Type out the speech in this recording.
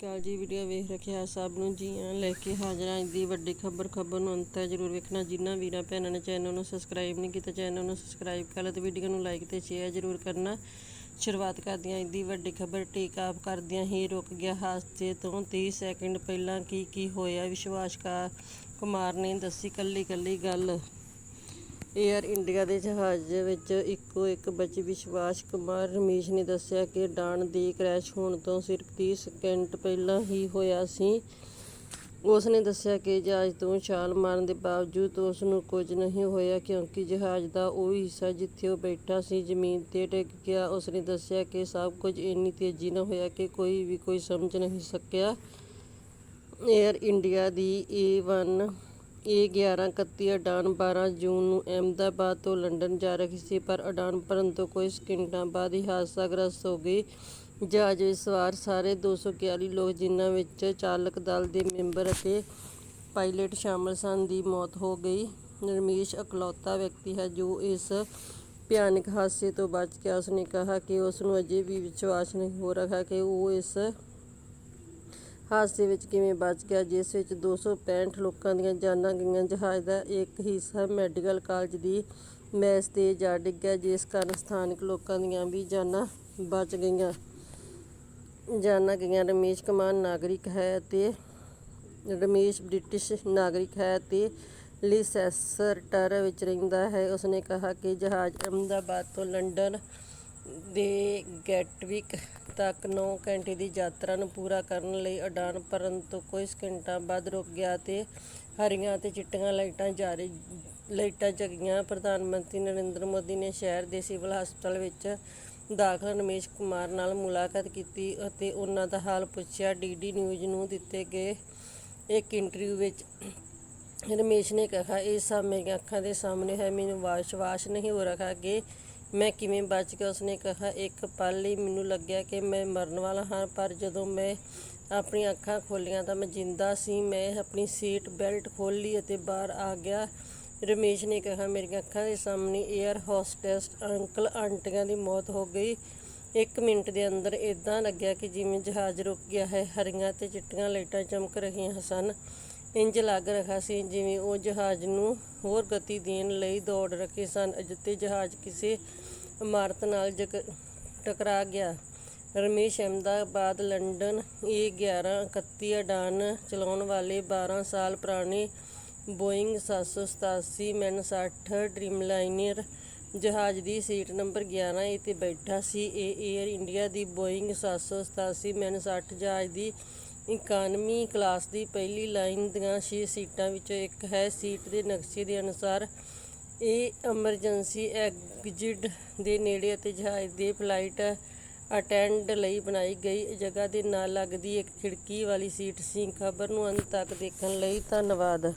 ਕਾਲ ਜੀ ਵੀਡੀਓ ਵੇਖ ਰੱਖਿਆ ਸਭ ਨੂੰ। ਜੀ ਆਇਆਂ ਲੈ ਕੇ ਹਾਜ਼ਰ ਹਾਂ ਅੱਜ ਦੀ ਵੱਡੀ ਖਬਰ। ਖਬਰ ਨੂੰ ਅੰਤ ਤੱਕ ਜ਼ਰੂਰ ਵੇਖਣਾ। ਜਿਨ੍ਹਾਂ ਵੀਰਾਂ, ਭੈਣਾਂ ਨੇ ਚੈਨਲ ਨੂੰ ਸਬਸਕ੍ਰਾਈਬ ਨਹੀਂ ਕੀਤਾ ਚੈਨਲ ਨੂੰ ਸਬਸਕ੍ਰਾਈਬ ਕਰ ਲਓ ਤੇ ਵੀਡੀਓ ਨੂੰ ਲਾਈਕ ਤੇ ਸ਼ੇਅਰ ਜ਼ਰੂਰ ਕਰਨਾ। ਸ਼ੁਰੂਆਤ ਕਰਦਿਆਂ ਅੱਜ ਦੀ ਵੱਡੀ ਖਬਰ। ਟੇਕ ਆਫ ਕਰਦਿਆਂ ਹੀ ਰੁਕ ਗਿਆ ਹਾਦਸੇ ਤੋਂ 30 ਸੈਕਿੰਡ ਪਹਿਲਾਂ ਕੀ ਕੀ ਹੋਇਆ? ਵਿਸ਼ਵਾਸ ਕਾ ਕੁਮਾਰ ਨੇ ਦੱਸੀ ਕੱਲੀ ਕੱਲੀ ਗੱਲ। ਏਅਰ ਇੰਡੀਆ ਦੇ ਜਹਾਜ਼ ਵਿੱਚ ਇੱਕੋ ਇੱਕ ਬਚੀ ਵਿਸ਼ਵਾਸ ਕੁਮਾਰ ਰਮੇਸ਼ ਨੇ ਦੱਸਿਆ ਕਿ ਡਾਣ ਦੀ ਕ੍ਰੈਸ਼ ਹੋਣ ਤੋਂ ਸਿਰਫ 30 ਸਕਿੰਟ ਪਹਿਲਾਂ ਹੀ ਹੋਇਆ ਸੀ। ਉਸ ਨੇ ਦੱਸਿਆ ਕਿ ਜਹਾਜ਼ ਤੋਂ ਛਾਲ ਮਾਰਨ ਦੇ ਬਾਵਜੂਦ ਉਸ ਨੂੰ ਕੁਝ ਨਹੀਂ ਹੋਇਆ ਕਿਉਂਕਿ ਜਹਾਜ਼ ਦਾ ਉਹ ਹਿੱਸਾ ਜਿੱਥੇ ਉਹ ਬੈਠਾ ਸੀ, ਜ਼ਮੀਨ ਤੇ ਡਿੱਗ ਗਿਆ। ਉਸ ਨੇ ਦੱਸਿਆ ਕਿ ਸਭ ਕੁਝ ਇੰਨੀ ਤੇਜ਼ੀ ਨਾਲ ਹੋਇਆ ਕਿ ਕੋਈ ਵੀ ਕੋਈ ਸਮਝ ਨਹੀਂ ਸਕਿਆ। ਏਅਰ ਇੰਡੀਆ ਦੀ A1 ਇਹ ਏ1131 ਅਡਾਨ 12 ਜੂਨ ਨੂੰ ਅਹਿਮਦਾਬਾਦ ਤੋਂ ਲੰਡਨ ਜਾ ਰਹੀ ਸੀ ਪਰ ਅਡਾਨ ਭਰਨ ਤੋਂ ਕੁਝ ਸਕਿੰਟਾਂ ਬਾਅਦ ਹੀ ਹਾਦਸਾ ਗ੍ਰਸਤ ਹੋ ਗਈ। ਜਹਾਜ਼ ਵਿੱਚ ਸਵਾਰ ਸਾਰੇ 241 ਲੋਕ ਜਿਨ੍ਹਾਂ ਵਿੱਚ ਚਾਲਕ ਦਲ ਦੇ ਮੈਂਬਰ ਅਤੇ ਪਾਇਲਟ ਸ਼ਾਮਲ ਸਨ, ਦੀ ਮੌਤ ਹੋ ਗਈ। ਰਮੇਸ਼ ਅਕਲੌਤਾ ਵਿਅਕਤੀ ਹੈ ਜੋ ਇਸ ਭਿਆਨਕ ਹਾਦਸੇ ਤੋਂ ਬਚ ਗਿਆ। ਉਸਨੇ ਕਿਹਾ ਕਿ ਉਸਨੂੰ ਅਜੇ ਵੀ ਵਿਸ਼ਵਾਸ ਨਹੀਂ ਹੋ ਰਿਹਾ ਕਿ ਉਹ ਇਸ ਹਾਦਸੇ ਵਿੱਚ ਕਿਵੇਂ ਬਚ ਗਿਆ, ਜਿਸ ਵਿੱਚ 265 ਲੋਕਾਂ ਦੀਆਂ ਜਾਨਾਂ ਗਈਆਂ। ਜਹਾਜ਼ ਦਾ ਇੱਕ ਹਿੱਸਾ ਮੈਡੀਕਲ ਕਾਲਜ ਦੀ ਮੈਸ ਤੇ ਜਾ ਡਿੱਗਿਆ, ਜਿਸ ਕਾਰਨ ਸਥਾਨਕ ਲੋਕਾਂ ਦੀਆਂ ਵੀ ਜਾਨਾਂ ਬਚ ਗਈਆਂ। ਜਾਨਾਂ ਗਈਆਂ, ਰਮੇਸ਼ ਕੁਮਾਰ ਨਾਗਰਿਕ ਹੈ ਅਤੇ ਰਮੇਸ਼ ਬ੍ਰਿਟਿਸ਼ ਨਾਗਰਿਕ ਹੈ ਤੇ ਲਿਸੈਸਟਰ ਵਿੱਚ ਰਹਿੰਦਾ ਹੈ। ਉਸਨੇ ਕਿਹਾ ਕਿ ਜਹਾਜ਼ ਅਹਿਮਦਾਬਾਦ ਤੋਂ ਲੰਡਨ ਦੇ ਗੈਟਵਿਕ ਤੱਕ 9 ਘੰਟੇ ਦੀ ਯਾਤਰਾ ਨੂੰ ਪੂਰਾ ਕਰਨ ਲਈ ਉਡਾਨ ਭਰਨ ਤੋਂ ਕੁਝ ਸਕਿੰਟਾਂ ਬਾਅਦ ਰੁਕ ਗਿਆ ਤੇ ਹਰੀਆਂ ਅਤੇ ਚਿੱਟੀਆਂ ਲਾਈਟਾਂ ਜਾਰੀ, ਲਾਈਟਾਂ ਜਗੀਆਂ। ਪ੍ਰਧਾਨ ਮੰਤਰੀ ਨਰਿੰਦਰ ਮੋਦੀ ਨੇ ਸ਼ਹਿਰ ਦੇ ਸਿਵਲ ਹਸਪਤਾਲ ਵਿੱਚ ਦਾਖਲ ਰਮੇਸ਼ ਕੁਮਾਰ ਨਾਲ ਮੁਲਾਕਾਤ ਕੀਤੀ ਅਤੇ ਉਹਨਾਂ ਦਾ ਹਾਲ ਪੁੱਛਿਆ। ਡੀਡੀ ਨਿਊਜ਼ ਨੂੰ ਦਿੱਤੇ ਗਏ ਇੱਕ ਇੰਟਰਵਿਊ ਵਿੱਚ ਰਮੇਸ਼ ਨੇ ਕਿਹਾ, ਇਹ ਸਭ ਮੇਰੀਆਂ ਅੱਖਾਂ ਦੇ ਸਾਹਮਣੇ ਹੈ ਮੈਨੂੰ ਵਿਸ਼ਵਾਸ ਨਹੀਂ ਹੋ ਰਿਹਾ ਕਿ ਮੈਂ ਕਿਵੇਂ ਬਚ ਗਿਆ? ਉਸਨੇ ਕਿਹਾ, ਇੱਕ ਪਲ ਲਈ ਮੈਨੂੰ ਲੱਗਿਆ ਕਿ ਮੈਂ ਮਰਨ ਵਾਲਾ ਹਾਂ, ਪਰ ਜਦੋਂ ਮੈਂ ਆਪਣੀਆਂ ਅੱਖਾਂ ਖੋਲੀਆਂ ਤਾਂ ਮੈਂ ਜਿੰਦਾ ਸੀ। ਮੈਂ ਆਪਣੀ ਸੀਟ ਬੈਲਟ ਖੋਲ੍ਹੀ ਅਤੇ ਬਾਹਰ ਆ ਗਿਆ। ਰਮੇਸ਼ ਨੇ ਕਿਹਾ, ਮੇਰੀਆਂ ਅੱਖਾਂ ਦੇ ਸਾਹਮਣੇ 에ਅਰ ਹੋਸਟੈਸ ਅੰਕਲ ਆਂਟੀਆਂ ਦੀ ਮੌਤ ਹੋ ਗਈ। ਇੱਕ ਮਿੰਟ ਦੇ ਅੰਦਰ ਇਦਾਂ ਲੱਗਿਆ ਕਿ ਜਿਵੇਂ ਜਹਾਜ਼ ਰੁਕ ਗਿਆ ਹੈ। ਹਰੀਆਂ ਤੇ ਚਿੱਟੀਆਂ ਲਾਈਟਾਂ ਚਮਕ ਰਹੀਆਂ ਸਨ। ਇੰਜ ਲੱਗ ਰਿਹਾ ਸੀ ਜਿਵੇਂ ਉਹ ਜਹਾਜ਼ ਨੂੰ ਹੋਰ ਗਤੀ ਦੇਣ ਲਈ ਦੌੜ ਰਹੇ ਸਨ। ਅਜਿੱਤੇ ਜਹਾਜ਼ ਕਿਸੇ ਇਮਾਰਤ ਨਾਲ ਟਕਰਾ ਗਿਆ। ਰਮੇਸ਼ ਅਹਿਮਦਾਬਾਦ, ਲੰਡਨ ਏ 1131 ਉਡਾਨ ਚਲਾਉਣ ਵਾਲੇ 12 ਸਾਲ ਪੁਰਾਣੇ ਬੋਇੰਗ 787 ਮੈਨ 60 ਡ੍ਰੀਮਲਾਈਨਰ ਜਹਾਜ਼ ਦੀ ਸੀਟ ਨੰਬਰ 11 ਇਹ ਤੇ ਬੈਠਾ ਸੀ। ਇਹ 에ਅਰ ਇੰਡੀਆ ਦੀ ਬੋਇੰਗ 787 ਮੈਨ 60 ਜਹਾਜ਼ ਦੀ ਇਕਾਨਮੀ ਕਲਾਸ ਦੀ ਪਹਿਲੀ ਲਾਈਨ ਦੀਆਂ 6 ਸੀਟਾਂ ਵਿੱਚੋਂ ਇੱਕ ਹੈ ਸੀਟ ਦੇ ਨਕਸ਼ੇ ਦੇ ਅਨੁਸਾਰ ਇਹ ਐਮਰਜੈਂਸੀ ਐਗਜ਼ਿਟ ਦੇ ਨੇੜੇ ਅਤੇ ਜਹਾਜ਼ ਦੇ ਫਲਾਈਟ ਅਟੈਂਡ ਲਈ ਬਣਾਈ ਗਈ ਜਗ੍ਹਾ ਦੇ ਨਾਲ ਲੱਗਦੀ ਇੱਕ ਖਿੜਕੀ ਵਾਲੀ ਸੀਟ ਸੀ। ਖਬਰ ਨੂੰ ਅੰਤ ਤੱਕ ਦੇਖਣ ਲਈ ਧੰਨਵਾਦ।